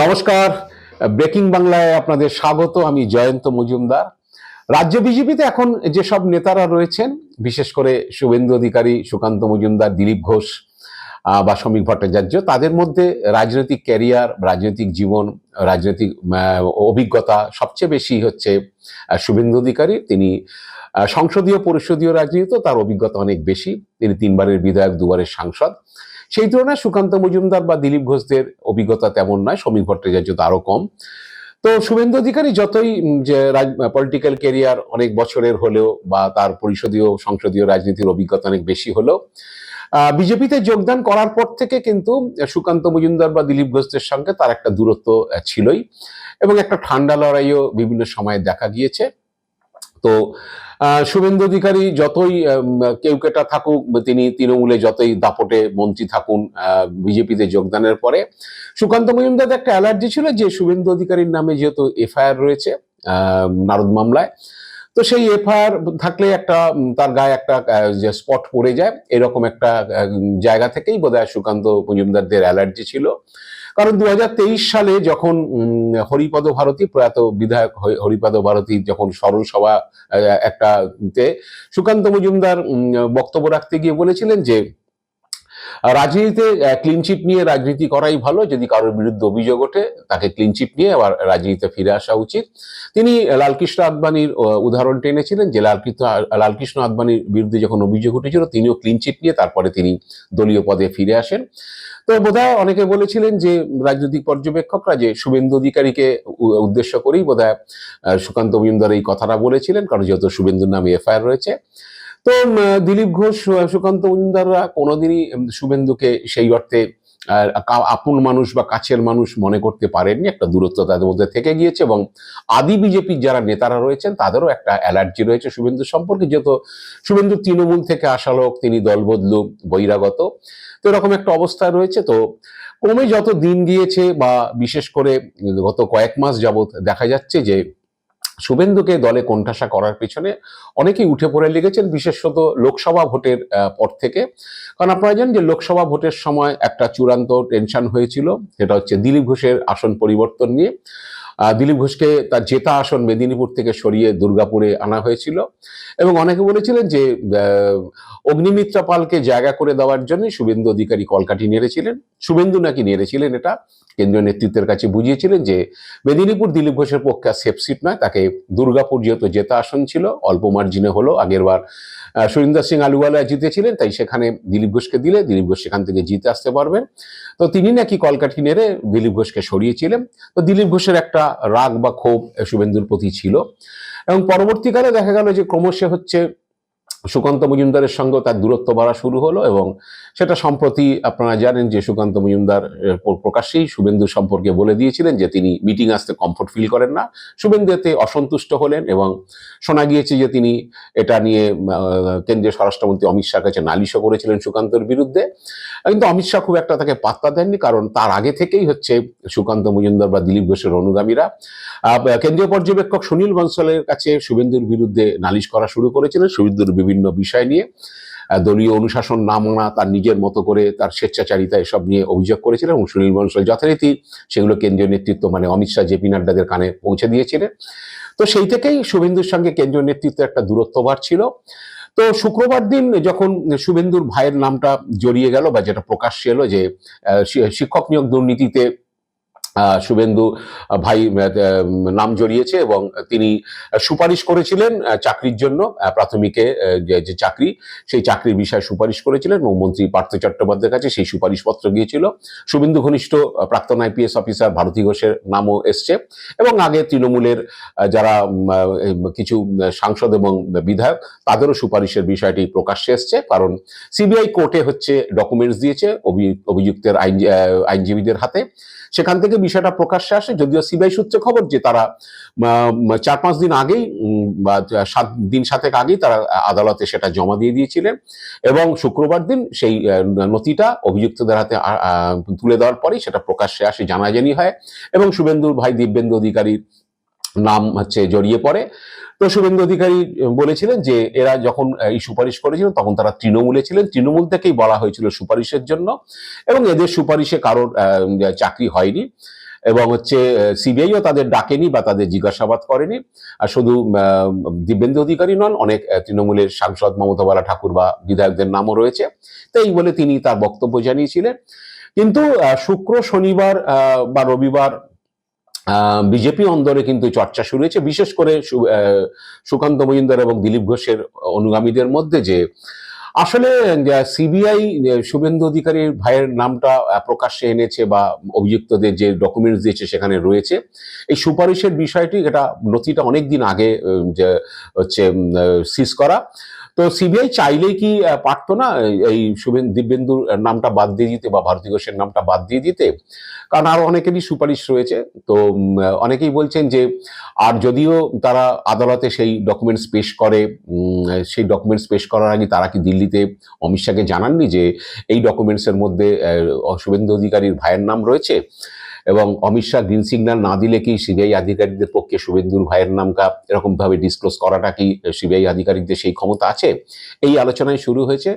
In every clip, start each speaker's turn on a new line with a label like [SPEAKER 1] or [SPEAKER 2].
[SPEAKER 1] নমস্কার। ব্রেকিং বাংলায় আপনাদের স্বাগত, আমি জয়ন্ত মজুমদার। রাজ্য বিজেপিতে এখন যেসব নেতারা রয়েছেন, বিশেষ করে শুভেন্দু অধিকারী, সুকান্ত মজুমদার, দিলীপ ঘোষ বা শ্রমিক ভট্টাচার্য, তাদের মধ্যে রাজনৈতিক ক্যারিয়ার, রাজনৈতিক জীবন, রাজনৈতিক অভিজ্ঞতা সবচেয়ে বেশি হচ্ছে শুভেন্দু অধিকারী। তিনি সংসদীয় পরিষদীয় রাজনীতিতে তার অভিজ্ঞতা অনেক বেশি। তিনি তিনবারের বিধায়ক, দুবারের সাংসদ। সেই তুলনায় সুকান্ত মজুমদার বা দিলীপ ঘোষদের অভিজ্ঞতা তেমন নয় শ্রমিক ভট্টাচার্য তো আরও কম। তো শুভেন্দু অধিকারী যতই যে পলিটিক্যাল ক্যারিয়ার অনেক বছরের হলেও বা তার পরিষদীয়, সংসদীয় রাজনীতির অভিজ্ঞতা অনেক বেশি হলেও বিজেপিতে যোগদান করার পর থেকে কিন্তু সুকান্ত মজুমদার বা দিলীপ ঘোষদের সঙ্গে তার একটা দূরত্ব ছিলই এবং একটা ঠান্ডা লড়াইও বিভিন্ন সময়ে দেখা গিয়েছে। তো শুভেন্দু অধিকারী যতই কেউ কেটা থাকুক, তিনি তৃণমূলে যতই দাপটে মন্ত্রী থাকুন বিজেপিতে যোগদানের পরে, সুকান্ত মজুমদার একটা অ্যালার্জি ছিল যে শুভেন্দু অধিকারীর নামে যেহেতু এফআইআর রয়েছে নারদ মামলায়, তো সেই এফআইআর থাকলে একটা তার গায়ে একটা যে স্পট পড়ে যায়, এরকম একটা জায়গা থেকেই বোধহয় সুকান্ত মজুমদারদের অ্যালার্জি ছিল। কারণ দু হাজার তেইশ সালে যখন হরিপদ ভারতী প্রয়াত বিধায়ক হরি- হরিপদ ভারতী যখন স্মরণ সভা একটা সুকান্ত মজুমদার বক্তব্য রাখতে গিয়ে বলেছিলেন যে রাজনীতিতে ক্লিন চিট নিয়ে রাজনীতি করাই ভালো যদি কারোর বিরুদ্ধে অভিযোগ ওঠে তাকে ক্লিন চিট নিয়ে আবার রাজনীতিতে ফিরে আসা উচিত। তিনি লালকৃষ্ণ আদবানির উদাহরণ টেনেছিলেন যে লালকৃষ্ণ লালকৃষ্ণ আদবানির বিরুদ্ধে যখন অভিযোগ উঠেছিল তিনিও ক্লিন চিট নিয়ে তারপরে তিনি দলীয় পদে ফিরে আসেন। তো বোধহয় অনেকে বলেছিলেন যে রাজনৈতিক পর্যবেক্ষকরা যে শুভেন্দু অধিকারীকে উদ্দেশ্য করেই বোধহয় আহ, সুকান্ত মজুমদার এই কথাটা বলেছিলেন কারণ যেহেতু শুভেন্দুর নামে এফআইআর রয়েছে। তো দিলীপ ঘোষ সুকান্ত মজুমদাররা কোনোদিনই শুভেন্দুকে সেই অর্থে আপন মানুষ বা কাছের মানুষ মনে করতে পারেননি। একটা দূরত্ব তাদের মধ্যে থেকে গিয়েছে এবং আদি বিজেপির যারা নেতারা রয়েছেন, তাদেরও একটা অ্যালার্জি রয়েছে শুভেন্দু সম্পর্কে। যেহেতু শুভেন্দু তৃণমূল থেকে আসা লোক, তিনি দলবদলু, বহিরাগত, তো এরকম একটা অবস্থা রয়েছে। তো ক্রমে যত দিন গিয়েছে বা বিশেষ করে গত কয়েক মাস যাবত দেখা যাচ্ছে যে শুভেন্দুকে দলে কোণঠাসা করার পিছনে অনেকেই উঠে পড়ে লেগেছেন, বিশেষত লোকসভা ভোটের পর থেকে। কারণ আপনারা জানেন যে লোকসভা ভোটের সময় একটা চূড়ান্ত টেনশন হয়েছিল, সেটা হচ্ছে দিলীপ ঘোষের আসন পরিবর্তন নিয়ে। দিলীপ ঘোষকে তার জেতা আসন মেদিনীপুর থেকে সরিয়ে দুর্গাপুরে আনা হয়েছিল। এবং অনেকে বলেছিলেন যে অগ্নিমিত্রা পালকে জায়গা করে দেওয়ার জন্য শুভেন্দু অধিকারী কলকাঠি নেড়েছিলেন। শুভেন্দু নাকি নেড়েছিলেন এটা? কেন্দ্রীয় নেতৃত্বের কাছে বুঝিয়েছিলেন যে, মেদিনীপুর দিলীপ ঘোষের পক্ষে সেফ সিট নয়, তাকে দুর্গাপুর যেহেতু জেতা আসন ছিল, অল্প মার্জিনে হলো আগেরবার সুরিন্দর সিং আলুওয়ালা জিতেছিলেন, তাই সেখানে দিলীপ ঘোষকে দিলে দিলীপ ঘোষ সেখান থেকে জিতে আসতে পারবেন। তো তিনি নাকি কলকাঠি নেড়ে দিলীপ ঘোষকে সরিয়েছিলেন। তো দিলীপ ঘোষের একটা রাগ বা ক্ষোভ শুভেন্দুর প্রতি ছিল। এবং পরবর্তীকালে দেখা গেল যে ক্রমশ হচ্ছে সুকান্ত মজুমদারের সঙ্গে তার দূরত্ব বাড়া শুরু হলো এবং সেটা সম্প্রতি আপনারা জানেন যে সুকান্ত মজুমদার প্রকাশ্যেই শুভেন্দু সম্পর্কে বলে দিয়েছিলেন যে তিনি মিটিং আসতে কমফোর্ট ফিল করেন না। শুভেন্দু এতে অসন্তুষ্ট হলেন এবং শোনা গিয়েছে যে তিনি এটা নিয়ে কেন্দ্রীয় স্বরাষ্ট্রমন্ত্রী অমিত শাহ কাছে নালিশও করেছিলেন সুকান্তর বিরুদ্ধে। কিন্তু অমিত শাহ খুব একটা তাকে পাত্তা দেননি, কারণ তার আগে থেকেই হচ্ছে সুকান্ত মজুমদার বা দিলীপ ঘোষের অনুগামীরা। কেন্দ্রীয় পর্যবেক্ষক সুনীল বনসলের কাছে শুভেন্দুর বিরুদ্ধে নালিশ করা শুরু করেছিলেন শুভেন্দুর বিভিন্ন বিষয় নিয়ে। দলীয় অনুশাসন না মানা তার নিজের মতো করে তার স্বেচ্ছাচারিতা এসব নিয়ে অভিযোগ করেছিলেন এবং সুনীল বনসল যথারীতি সেগুলো কেন্দ্রীয় নেতৃত্ব মানে অমিত শাহ জেপি নাড্ডাদের কানে পৌঁছে দিয়েছিলেন। তো সেই থেকেই শুভেন্দুর সঙ্গে কেন্দ্রীয় নেতৃত্বের একটা দূরত্ব বাড়ছিল তো শুক্রবার দিন যখন শুভেন্দুর ভাইয়ের নামটা জড়িয়ে গেল বা যেটা প্রকাশ্যে এলো যে শিক্ষক নিয়োগ দুর্নীতিতে শুভেন্দু ভাই নাম জড়িয়েছে এবং তিনি সুপারিশ করেছিলেন চাকরির জন্য প্রাথমিকে যে চাকরি, সেই চাকরির বিষয়ে সুপারিশ করেছিলেন এবং মন্ত্রী পার্থ চট্টোপাধ্যায়ের কাছে সেই সুপারিশপত্র গিয়েছিল। শুভেন্দু ঘনিষ্ঠ প্রাক্তন আইপিএস অফিসার ভারতী ঘোষের নামও এসছে এবং আগে তৃণমূলের যারা কিছু সাংসদ এবং বিধায়ক, তাদেরও সুপারিশের বিষয়টি প্রকাশ্যে এসছে কারণ সিবিআই কোর্টে হচ্ছে ডকুমেন্টস দিয়েছে, অভি- অভিযুক্তের আইন আইনজীবীদের হাতে। সেখান থেকে বিষয়টা প্রকাশ্যে আসে, যদিও সিবিআই সূত্রে খবর যে তারা চার পাঁচ দিন আগেই বা সাত, দিন সাতেক আগেই তারা আদালতে সেটা জমা দিয়ে দিয়েছিলেন এবং শুক্রবার দিন সেই নথিটা অভিযুক্তদের হাতে তুলে দেওয়ার পরেই সেটা প্রকাশ্যে আসে, জানাজানি হয় এবং শুভেন্দুর ভাই দিব্যেন্দু অধিকারীর নাম হচ্ছে জড়িয়ে পড়ে। তো শুভেন্দু অধিকারী বলেছিলেন যে এরা যখন এই সুপারিশ করেছিলেন তখন তারা তৃণমূলে ছিলেন, তৃণমূল থেকেই বলা হয়েছিল সুপারিশের জন্য এবং এদের সুপারিশে কারোর চাকরি হয়নি। এবং হচ্ছে সিবিআইও তাদের ডাকেনি বা তাদের জিজ্ঞাসাবাদ করেনি। আর শুধু দিব্যেন্দু অধিকারী নন, অনেক তৃণমূলের সাংসদ মমতা বালা ঠাকুর বা বিধায়কদের নামও রয়েছে। তো এই বলে তিনি তার বক্তব্য জানিয়েছিলেন। কিন্তু শুক্র, শনিবার বা রবিবার বিজেপি অন্দরে কিন্তু চর্চা শুরু হয়েছে। বিশেষ করে সুকান্ত মজুমদার এবং দিলীপ ঘোষের অনুগামীদের মধ্যে যে আসলে সিবিআই শুভেন্দু অধিকারীর ভাইয়ের নামটা প্রকাশ্যে এনেছে বা অভিযুক্তদের যে ডকুমেন্টস দিয়েছে সেখানে রয়েছে। এই সুপারিশের বিষয়টি, এটা নথিটা অনেক দিন আগে যে, হচ্ছে সিজ করা। তো সিবিআই চাইলেই কি পারতো না এই- শুভেন্দু দিব্যেন্দুর নামটা বাদ দিয়ে দিতে বা ভারতী ঘোষের নামটা বাদ দিয়ে দিতে? কারণ আরও অনেকেরই সুপারিশ রয়েছে। তো অনেকেই বলছেন যে, আর যদিও তারা আদালতে সেই ডকুমেন্টস পেশ করে সেই ডকুমেন্টস পেশ করার আগে তারা কি দিল্লিতে অমিত শাহকে জানাননি যে, এই ডকুমেন্টসের মধ্যে শুভেন্দু অধিকারীর ভাইয়ের নাম রয়েছে? এবং অমিত শাহ গ্রিন সিগন্যাল না দিলে কি সিবিআই আধিকারিকদের পক্ষে শুভেন্দুর ভাইয়ের নামটা এরকম ভাবে ডিসক্লোজ করাটা কি সিবিআই আধিকারিকদের সেই ক্ষমতা আছে? এই আলোচনায় শুরু হয়েছে।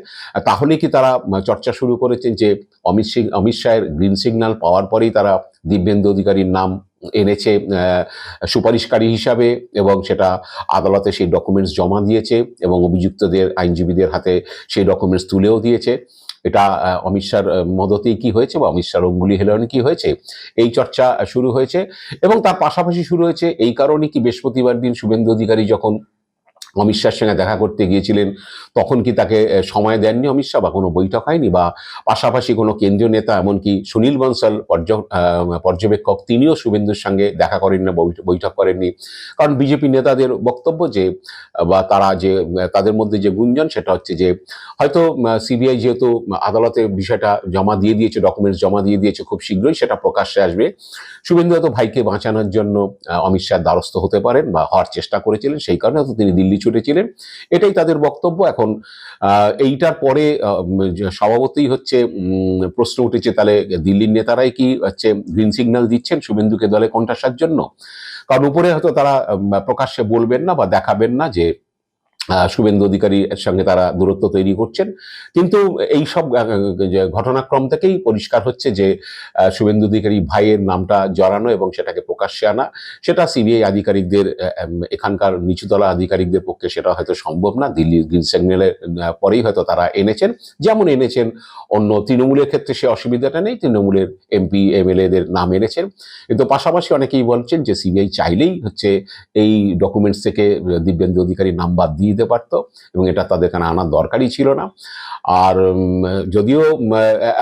[SPEAKER 1] তাহলে কি তারা চর্চা শুরু করেছেন যে অমিত সিং, অমিত শাহের গ্রিন সিগন্যাল পাওয়ার পরেই তারা দিব্যেন্দু অধিকারীর নাম এনেছে সুপারিশকারী হিসাবে এবং সেটা আদালতে সেই ডকুমেন্টস জমা দিয়েছে এবং অভিযুক্তদের, আইনজীবীদের হাতে সেই ডকুমেন্টস তুলেও দিয়েছে। এটা অমিত শাহর মদতেই কি হয়েছে বা অমিত শাহর অঙ্গুলি হেলনে কি হয়েছে, এই চর্চা শুরু হয়েছে। এবং তার পাশাপাশি শুরু হয়েছে, এই কারণে কি বৃহস্পতিবার দিন শুভেন্দু অধিকারী যখন অমিত শাহের সঙ্গে দেখা করতে গিয়েছিলেন, তখন কি তাকে সময় দেননি অমিত শাহ বা কোনো বৈঠক হয়নি? বা পাশাপাশি কোনো কেন্দ্রীয় নেতা এমনকি সুনীল বনসাল পর্য- পর্যবেক্ষক, তিনিও শুভেন্দুর সঙ্গে দেখা করেন না বৈঠক করেননি। কারণ বিজেপি নেতাদের বক্তব্য যে, বা তারা যে তাদের মধ্যে যে গুঞ্জন সেটা হচ্ছে যে, হয়তো সিবিআই যেহেতু আদালতে বিষয়টা জমা দিয়ে দিয়েছে, ডকুমেন্টস জমা দিয়ে দিয়েছে খুব শীঘ্রই, সেটা প্রকাশ্যে আসবে। শুভেন্দু হয়তো ভাইকে বাঁচানোর জন্য অমিত শাহ দ্বারস্থ হতে পারেন বা হওয়ার চেষ্টা করেছিলেন, সেই কারণে হয়তো তিনি দিল্লি ছুটেছিলেন এটাই তাদের বক্তব্য। এখন এইটার পরে স্বভাবতই হচ্ছে প্রশ্ন উঠেছে, তাহলে দিল্লির নেতারাই কি হচ্ছে গ্রিন সিগন্যাল দিচ্ছেন শুভেন্দুকে দলে কণ্ঠাসার জন্য? কারণ উপরে হয়তো তারা প্রকাশ্যে বলবেন না বা দেখাবেন না যে শুভেন্দু অধিকারীর সঙ্গে তারা দূরত্ব তৈরি করছেন। কিন্তু এই সব ঘটনাক্রম থেকেই পরিষ্কার হচ্ছে যে শুভেন্দু অধিকারী ভাইয়ের নামটা জড়ানো এবং সেটাকে প্রকাশ্যে আনা। সেটা সিবিআই আধিকারিকদের এখানকার নিচুতলা আধিকারিকদের পক্ষে সেটা হয়তো সম্ভব না। দিল্লির গ্রিন সিগন্যালের পরেই হয়তো তারা এনেছেন। যেমন এনেছেন অন্য তৃণমূলের ক্ষেত্রে সে অসুবিধাটা নেই, তৃণমূলের এমপি, এমএলএদের নাম এনেছেন। কিন্তু পাশাপাশি অনেকেই বলছেন যে, সিবিআই চাইলেই হচ্ছে এই ডকুমেন্টস থেকে দিব্যেন্দু অধিকারীর নাম বাদ দিয়ে দিতে পারতো এবং এটা তাদের এখানে আনার দরকারই ছিল না। আর যদিও উম,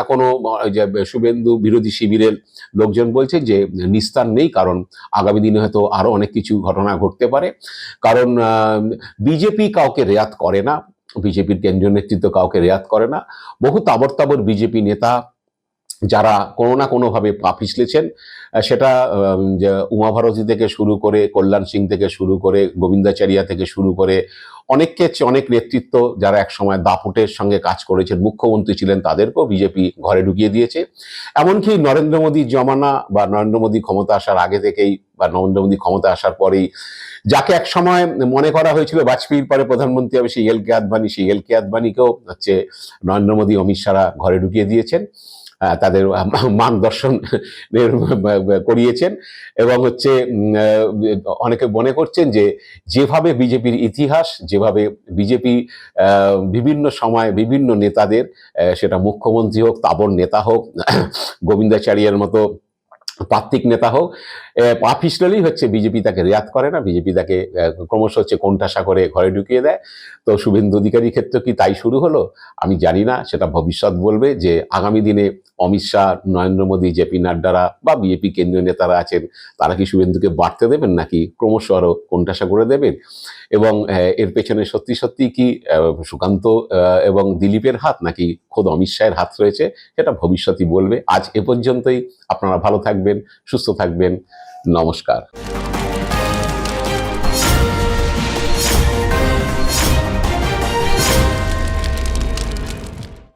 [SPEAKER 1] এখনও যে শুভেন্দু বিরোধী শিবিরের লোকজন বলছে যে নিস্তার নেই কারণ আগামী দিনে হয়তো আরও অনেক কিছু ঘটনা ঘটতে পারে। কারণ বিজেপি কাউকে রেয়াত করে না বিজেপির কেন্দ্রীয় নেতৃত্ব কাউকে রেয়াত করে না। বহু তাবর তাবর বিজেপি নেতা যারা কোনো না কোনোভাবে পা পিছলেছেন সেটা উম, যে উমা ভারতী থেকে শুরু করে কল্যাণ সিং থেকে শুরু করে গোবিন্দাচারিয়া থেকে শুরু করে অনেককে অনেক নেতৃত্ব যারা একসময় দাপুটের সঙ্গে কাজ করেছেন মুখ্যমন্ত্রী ছিলেন তাদেরকেও বিজেপি ঘরে ঢুকিয়ে দিয়েছে। এমনকি নরেন্দ্র মোদীর জমানা বা নরেন্দ্র মোদী ক্ষমতা আসার আগে থেকেই বা নরেন্দ্র মোদী ক্ষমতা আসার পরেই যাকে এক সময় মনে করা হয়েছিল বাজপেয়ীর পরে প্রধানমন্ত্রী হবে সেই এল কে আদবানি সেই এল কে আদবানিকেও হচ্ছে নরেন্দ্র মোদী অমিত শাহরা ঘরে ঢুকিয়ে দিয়েছেন। তাদের মার্গদর্শন করিয়েছেন এবং হচ্ছে অনেকে মনে করছেন যে যেভাবে বিজেপির ইতিহাস, যেভাবে বিজেপি বিভিন্ন সময় বিভিন্ন নেতাদের সেটা মুখ্যমন্ত্রী হোক, তাবর নেতা হোক গোবিন্দাচার্যের মতো পাত্তিক নেতা হোক পিছলেই হচ্ছে বিজেপি তাকে রেয়াত করে না। বিজেপি তাকে ক্রমশ হচ্ছে কোনটাশা করে ঘরে ঢুকিয়ে দেয়। তো শুভেন্দু অধিকারীর ক্ষেত্রে কি তাই শুরু হলো? আমি জানি না, সেটা ভবিষ্যৎ বলবে যে আগামী দিনে অমিত শাহ, নরেন্দ্র মোদী জেপি নাড্ডারা বা বিজেপি কেন্দ্রীয় নেতারা আছেন, তারা কি শুভেন্দুকে বাড়তে দেবেন নাকি ক্রমশ আরও কোনটাশা করে দেবেন? এবং এর পেছনে সত্যি সত্যি কি সুকান্ত এবং দিলীপের হাত নাকি খোদ অমিত শাহের হাত রয়েছে, সেটা ভবিষ্যতই বলবে। আজ এ পর্যন্তই। আপনারা ভালো থাকবেন, সুস্থ থাকবেন। নমস্কার।